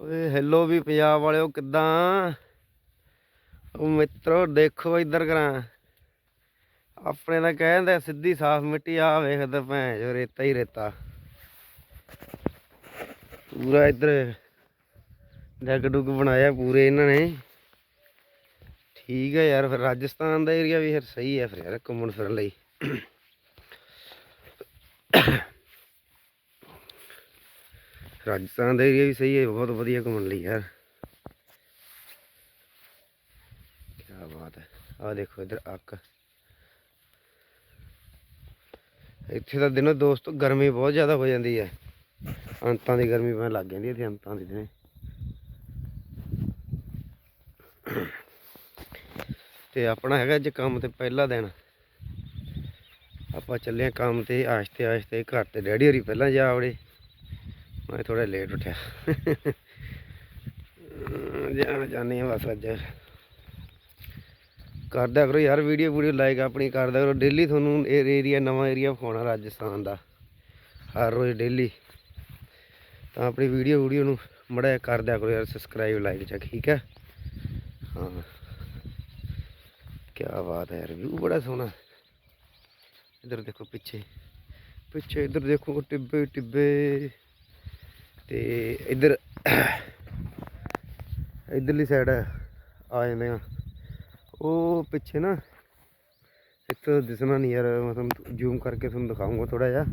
ਓਏ ਹੈਲੋ ਵੀ ਪੰਜਾਬ ਵਾਲਿਓ, ਕਿੱਦਾਂ? ਉਹ ਮਿੱਤਰੋ, ਦੇਖੋ ਇੱਧਰ ਕਰਾਂ। ਆਪਣੇ ਤਾਂ ਕਹਿੰਦੇ ਸਿੱਧੀ ਸਾਫ਼ ਮਿੱਟੀ ਆ ਵੇਖਦਾ ਭੈਣ ਜੋ ਰੇਤਾ ਹੀ ਰੇਤਾ। ਪੂਰਾ ਇੱਧਰ ਡੱਗ ਡੁੱਗ ਬਣਾਇਆ ਪੂਰੇ ਇਹਨਾਂ ਨੇ। ਠੀਕ ਹੈ ਯਾਰ, ਫਿਰ ਰਾਜਸਥਾਨ ਦਾ ਏਰੀਆ ਵੀ ਫਿਰ ਸਹੀ ਹੈ ਫਿਰ ਯਾਰ, ਘੁੰਮਣ ਫਿਰਨ ਲਈ। ਰਾਜਸਥਾਨ ਦਾ ਏਰੀਆ ਵੀ ਸਹੀ ਹੈ, ਬਹੁਤ ਵਧੀਆ ਘੁੰਮਣ ਲਈ ਯਾਰ। ਕੀ ਬਾਤ ਹੈ। ਆ ਦੇਖੋ ਇਧਰ ਅੱਕ। ਇੱਥੇ ਤਾਂ ਦਿਨੋਂ ਦੋਸਤੋ ਗਰਮੀ ਬਹੁਤ ਜ਼ਿਆਦਾ ਹੋ ਜਾਂਦੀ ਹੈ। ਅੰਤਾਂ ਦੀ ਗਰਮੀ ਪੈਣ ਲੱਗ ਜਾਂਦੀ ਹੈ ਇੱਥੇ ਅੰਤਾਂ ਦੀ ਦਿਨੇ। ਤੇ ਆਪਣਾ ਹੈਗਾ ਅੱਜ ਕੰਮ ਤੇ ਪਹਿਲਾ ਦਿਨ। ਆਪਾਂ ਚੱਲੇ ਹਾਂ ਕੰਮ ਤੇ ਆਸਤੇ ਆਸਤੇ ਘਰ ਤੇ ਡੈਡੀ ਹੋਰੀ ਪਹਿਲਾਂ ਜਾ ਵੜੇ। ਮੈਂ ਥੋੜਾ ਲੇਟ ਉੱਠਿਆ। ਜਾਣ ਜਾਣੇ ਆ ਬਸ ਅੱਜ। ਕਰਦਾ ਕਰੋ ਯਾਰ ਵੀਡੀਓ ਵੀਡੀਓ ਲਾਈਕ ਆਪਣੀ ਕਰਦਾ ਕਰੋ। ਡੇਲੀ ਤੁਹਾਨੂੰ ਇਹ ਏਰੀਆ ਨਵਾਂ ਏਰੀਆ ਵਿਖਾਉਣਾ ਰਾਜਸਥਾਨ ਦਾ। ਹਰ ਰੋਜ਼ ਡੇਲੀ ਤਾਂ ਆਪਣੀ ਵੀਡੀਓ ਵੀਡੀਓ ਨੂੰ ਮੜਾ ਕਰ ਦਿਆ ਕਰੋ ਯਾਰ ਸਬਸਕ੍ਰਾਈਬ ਲਾਈਕ ਚਾ ਠੀਕ ਹੈ? ਹਾਂ। ਕੀ ਬਾਤ ਹੈ ਯਾਰ ਵਿਊ ਬੜਾ ਸੋਹਣਾ। ਇਧਰ ਦੇਖੋ ਪਿੱਛੇ। ਪਿੱਛੇ ਇਧਰ ਦੇਖੋ, ਟਿੱਬੇ ਟਿੱਬੇ। ਤੇ ਇਧਰ ਇਧਰਲੀ ਸਾਈਡ ਆ ਜਾਂਦੇ ਆ। ਉਹ ਪਿੱਛੇ ਨਾ ਇੱਥੋਂ ਦਿਸਣਾ ਨਹੀਂ ਯਾਰ, ਮੈਂ ਤੁਹਾਨੂੰ ਜ਼ੂਮ ਕਰਕੇ ਤੁਹਾਨੂੰ ਦਿਖਾਉਂਗਾ ਥੋੜਾ ਜਿਹਾ।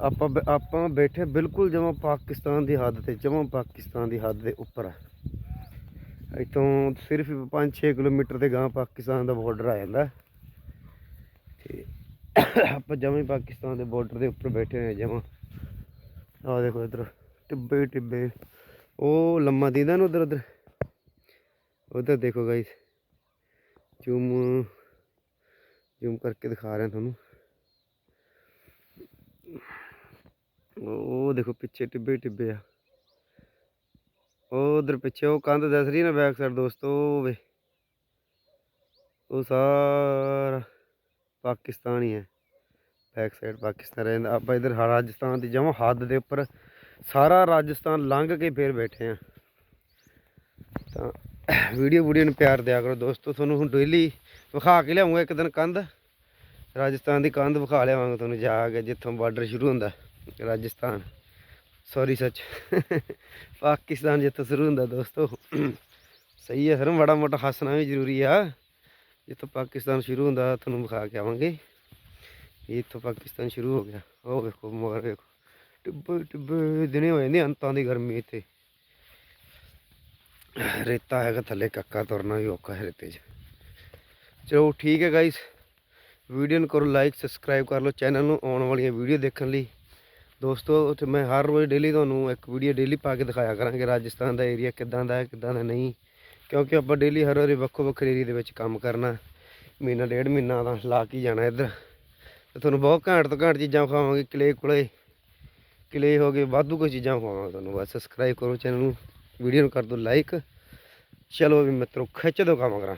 ਆਪਾਂ ਬ- ਆਪਾਂ ਬੈਠੇ ਬਿਲਕੁਲ ਜਮਾਂ ਪਾਕਿਸਤਾਨ ਦੀ ਹੱਦ ਤੇ, ਜਮਾਂ ਪਾਕਿਸਤਾਨ ਦੀ ਹੱਦ ਦੇ ਉੱਪਰ ਆ। ਇੱਥੋਂ ਸਿਰਫ 5-6 ਕਿਲੋਮੀਟਰ 'ਤੇ ਗਾਂ ਪਾਕਿਸਤਾਨ ਦਾ ਬਾਰਡਰ ਆ ਜਾਂਦਾ। ਤੇ ਆਪਾਂ ਜਮਾਂ ਪਾਕਿਸਤਾਨ ਦੇ ਬਾਰਡਰ ਦੇ ਉੱਪਰ ਬੈਠੇ ਹੋਏ ਜਮਾਂ। ਆਹ ਦੇਖੋ ਇਧਰ, ਟਿੱਬੇ ਟਿੱਬੇ। ਉਹ ਲੰਮਾ ਦੀਦਾ ਨਾ ਉਧਰ ਉਧਰ। ਉਧਰ ਦੇਖੋ ਗਾਇਸ ਜ਼ੂਮ ਜ਼ੂਮ ਕਰਕੇ ਦਿਖਾ ਰਹੇ ਤੁਹਾਨੂੰ। ਉਹ ਦੇਖੋ ਪਿੱਛੇ ਟਿੱਬੇ ਟਿੱਬੇ ਆ। ਉਹ ਉਧਰ ਪਿੱਛੇ, ਉਹ ਕੰਧ ਦਿਸ ਰਹੀ ਨਾ ਬੈਕ ਸਾਈਡ ਦੋਸਤੋ ਵੇ। ਉਹ ਸਾਰਾ ਪਾਕਿਸਤਾਨ ਹੀ ਹੈ। ਬੈਕ ਸਾਈਡ ਪਾਕਿਸਤਾਨ ਰਹਿੰਦਾ। ਆਪਾਂ ਇਧਰ ਰਾਜਸਥਾਨ ਦੀ ਜਮਾਂ ਹੱਦ ਦੇ ਉੱਪਰ ਸਾਰਾ ਰਾਜਸਥਾਨ ਲੰਘ ਕੇ ਫੇਰ ਬੈਠੇ ਆ। ਤਾਂ ਵੀਡੀਓ ਵੀਡੀਓ ਨੂੰ ਪਿਆਰ ਦਿਆ ਕਰੋ ਦੋਸਤੋ, ਤੁਹਾਨੂੰ ਹੁਣ ਡੇਲੀ ਵਿਖਾ ਕੇ ਲਿਆਉਂਗਾ ਇੱਕ ਦਿਨ ਕੰਧ। ਰਾਜਸਥਾਨ ਦੀ ਕੰਧ ਵਿਖਾ ਲਿਆਵਾਂਗਾ ਤੁਹਾਨੂੰ, ਜਾ ਕੇ ਜਿੱਥੋਂ ਬਾਰਡਰ ਸ਼ੁਰੂ ਹੁੰਦਾ, ਰਾਜਸਥਾਨ। ਸੌਰੀ ਸੱਚ। ਪਾਕਿਸਤਾਨ ਜਿੱਥੋਂ ਸ਼ੁਰੂ ਹੁੰਦਾ ਦੋਸਤੋ। ਸਹੀ ਹੈ ਸਰ ਮਾੜਾ ਮੋਟਾ ਹੱਸਣਾ ਵੀ ਜ਼ਰੂਰੀ ਆ। ਜਿੱਥੋਂ ਪਾਕਿਸਤਾਨ ਸ਼ੁਰੂ ਹੁੰਦਾ, ਤੁਹਾਨੂੰ ਵਿਖਾ ਕੇ ਆਵਾਂਗੇ। ਇਹ ਇੱਥੋਂ ਪਾਕਿਸਤਾਨ ਸ਼ੁਰੂ ਹੋ ਗਿਆ। ਉਹ ਵੇਖੋ ਮਗਰ ਵੇਖੋ। ਟਿੱਬੇ ਟਿੱਬੇ ਦਿਨੇ ਹੋ ਜਾਂਦੇ ਅੰਤਾਂ ਦੀ ਗਰਮੀ ਇੱਥੇ। ਰੇਤਾ ਹੈਗਾ ਥੱਲੇ, ਕੱਕਾ ਤੁਰਨਾ ਵੀ ਔਖਾ ਹੈ ਰੇਤੇ 'ਚ। ਚਲੋ, ਠੀਕ ਹੈ ਗਾਇਸ ਵੀਡੀਓ ਨੂੰ ਕਰੋ ਲਾਈਕ ਸਬਸਕ੍ਰਾਈਬ ਕਰ ਲਓ। ਚੈਨਲ ਨੂੰ ਆਉਣ ਵਾਲੀਆਂ ਵੀਡੀਓ ਦੇਖਣ ਲਈ। ਦੋਸਤੋ, ਉੱਥੇ ਮੈਂ ਹਰ ਰੋਜ਼ ਡੇਲੀ ਤੁਹਾਨੂੰ ਇੱਕ ਵੀਡੀਓ ਡੇਲੀ ਪਾ ਕੇ ਦਿਖਾਇਆ ਕਰਾਂਗੇ। ਰਾਜਸਥਾਨ ਦਾ ਏਰੀਆ ਕਿੱਦਾਂ ਦਾ ਹੈ, ਕਿੱਦਾਂ ਦਾ ਨਹੀਂ। ਕਿਉਂਕਿ ਆਪਾਂ ਡੇਲੀ ਹਰ ਰੋਜ਼ ਵੱਖੋ ਵੱਖਰੇ ਏਰੀਆ ਦੇ ਵਿੱਚ ਕੰਮ ਕਰਨਾ। ਮਹੀਨਾ, ਡੇਢ ਮਹੀਨਾ ਦਾ ਲਾ ਕੇ ਜਾਣਾ ਇੱਧਰ। ਤੇ ਤੁਹਾਨੂੰ ਬਹੁਤ ਘੈਂਟ ਤੋਂ ਘੈਂਟ ਚੀਜ਼ਾਂ ਵਿਖਾਵਾਂਗੇ, ਕਿਲੇ ਕੁਲੇ, ਕਿਲੇ ਹੋ ਗਏ, ਵਾਧੂ ਕੋਈ ਚੀਜ਼ਾਂ ਵਿਖਾਵਾਂਗਾ ਤੁਹਾਨੂੰ। ਬਸ ਸਬਸਕ੍ਰਾਈਬ ਕਰੋ ਚੈਨਲ ਨੂੰ ਵੀਡੀਓ ਨੂੰ ਕਰ ਦਿਓ ਲਾਈਕ ਚਲੋ ਵੀ ਮਿੱਤਰੋ, ਖਿੱਚ ਦਿਓ ਕੰਮ ਕਰਾਂ।